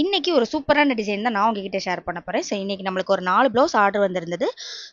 இன்னைக்கு ஒரு சூப்பரான டிசைன் தான் நான் உங்ககிட்ட ஷேர் பண்ண போகிறேன் ஸோ இன்னைக்கு நம்மளுக்கு ஒரு நாலு ப்ளவுஸ் ஆர்டர் வந்திருந்தது.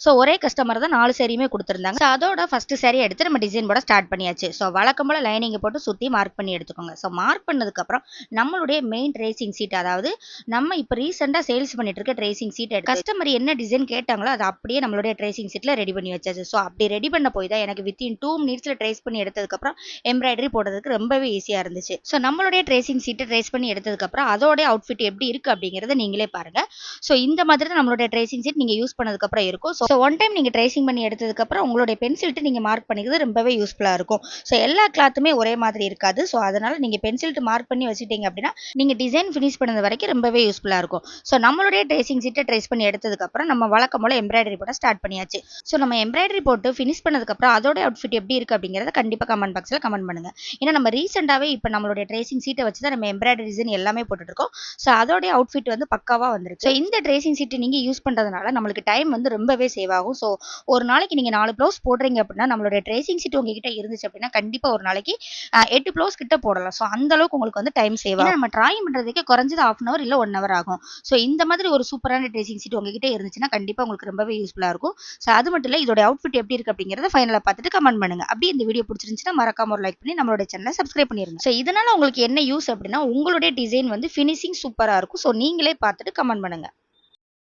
ஸோ ஒரே கஸ்டமர் தான் நாலு சேரீயுமே கொடுத்துருந்தாங்க. ஸோ அதோட ஃபர்ஸ்ட் சேரீ எடுத்து நம்ம டிசைன் போட ஸ்டார்ட் பண்ணியாச்சு. ஸோ வழக்கம் போல் லைனிங் போட்டு சுற்றி மார்க் பண்ணி எடுத்துக்கோங்க. ஸோ மார்க் பண்ணதுக்கப்புறம் நம்மளுடைய மெயின் ட்ரேசிங் சீட் அதாவது நம்ம இப்போ ரீசெண்டாக சேல்ஸ் பண்ணிட்டு இருக்க ட்ரேசிங் சீட் கஸ்டமர் என்ன டிசைன் கேட்டாங்களோ அதை அப்படியே நம்மளுடைய ட்ரேசிங் சீட்டில் ரெடி பண்ணி வச்சாச்சு. ஸோ அப்படி ரெடி பண்ண போய் தான் எனக்கு வித்தின் டூ மினிட்ஸில் ட்ரேஸ் பண்ணி எடுத்ததுக்கப்புறம் எம்ப்ராய்டரி போடுறதுக்கு ரொம்பவே ஈஸியாக இருந்துச்சு. ஸோ நம்மளுடைய ட்ரேசிங் சீட்டை ட்ரேஸ் பண்ணி எடுத்ததுக்கப்புறம் அதோட அவுட்ஃபிட் எப்படி இருக்கு அப்படிங்கிறத நீங்களே பாருங்க. ஸோ இந்த மாதிரி தான் நம்மளுடைய ட்ரேசிங் சீட் நீங்கள் யூஸ் பண்ணதுக்கப்புறம் இருக்கும். ஸோ ஒன் டைம் நீங்கள் ட்ரேசிங் பண்ணி எடுத்ததுக்கப்புறம் உங்களுடைய பென்சில்ட்டு நீங்கள் மார்க் பண்ணிக்கிறது ரொம்பவே யூஸ்ஃபுல்லாக இருக்கும். ஸோ எல்லா கிளாத்துமே ஒரே மாதிரி இருக்காது. ஸோ அதனால நீங்கள் பென்சில்ட்டு மார்க் பண்ணி வச்சுட்டீங்க அப்படின்னா நீங்கள் டிசைன் ஃபினிஷ் பண்ணது வரைக்கும் ரொம்பவே யூஸ்ஃபுல்லாக இருக்கும். ஸோ நம்மளுடைய ட்ரேசிங் சீட்டை ட்ரேஸ் பண்ணி எடுத்ததுக்கப்புறம் நம்ம வழக்கம் போல் எம்ப்ராய்டரி போட ஸ்டார்ட் பண்ணியாச்சு. ஸோ நம்ம எம்ப்ராய்டரி போட்டு ஃபினிஷ் பண்ணதுக்கப்புறம் அதோட அவுட்ஃபிட் எப்படி இருக்குது அப்படிங்கிறத கண்டிப்பாக கமெண்ட் பாக்ஸில் கமெண்ட் பண்ணுங்க. ஏன்னா நம்ம ரீசெண்டாகவே இப்போ நம்மளுடைய ட்ரேசிங் சீட்டை வச்சு தான் நம்ம எம்ப்ராய்டரி டிசைன் எல்லாமே போட்டுட்ருக்கோம் ஸோ அதோடைய அவுட்ஃபிட் வந்து பக்காவாக வந்துருக்கு ஸோ இந்த ட்ரேசிங் சீட்டு நீங்கள் யூஸ் பண்ணுறதுனால நம்மளுக்கு டைம் வந்து ரொம்பவே சேவ் ஆகும். ஸோ ஒரு நாளைக்கு நீங்கள் நாலு ப்ளவுஸ் போடுறீங்க அப்படின்னா நம்மளுடைய ட்ரேசிங் சீட் உங்ககிட்ட இருந்துச்சு அப்படின்னா கண்டிப்பாக ஒரு நாளைக்கு எட்டு ப்ளவுஸ் கிட்ட போடலாம். ஸோ அந்த அளவுக்கு உங்களுக்கு வந்து டைம் சேவ் ஆகும். நம்ம ட்ராயிங் பண்ணுறதுக்கே குறைஞ்சது ஆஃப் அன் அவர் இல்லை ஒன் ஹவர் ஆகும். ஸோ இந்த மாதிரி ஒரு சூப்பரான ட்ரெஸிங் சீட் உங்ககிட்ட இருந்துச்சுன்னா கண்டிப்பாக உங்களுக்கு ரொம்பவே யூஸ்ஃபுல்லாக இருக்கும். ஸோ அது மட்டும் இல்லை இதோட அவுட்ஃபிட் எப்படி இருக்கு அப்படிங்கிறத ஃபைனலாக பார்த்துட்டு கமெண்ட் பண்ணுங்க. அப்படியே இந்த வீடியோ பிடிச்சிருந்துச்சுன்னா மறக்காம ஒரு லைக் பண்ணி நம்மளோட சேனலை சப்ஸ்கிரைப் பண்ணிருங்க. ஸோ இதனால் உங்களுக்கு என்ன யூஸ் அப்படின்னா உங்களுடைய டிசைன் வந்து ஃபினிஷிங் சூப்பராக இருக்கும். ஸோ நீங்களே பார்த்துட்டு கமெண்ட் பண்ணுங்க.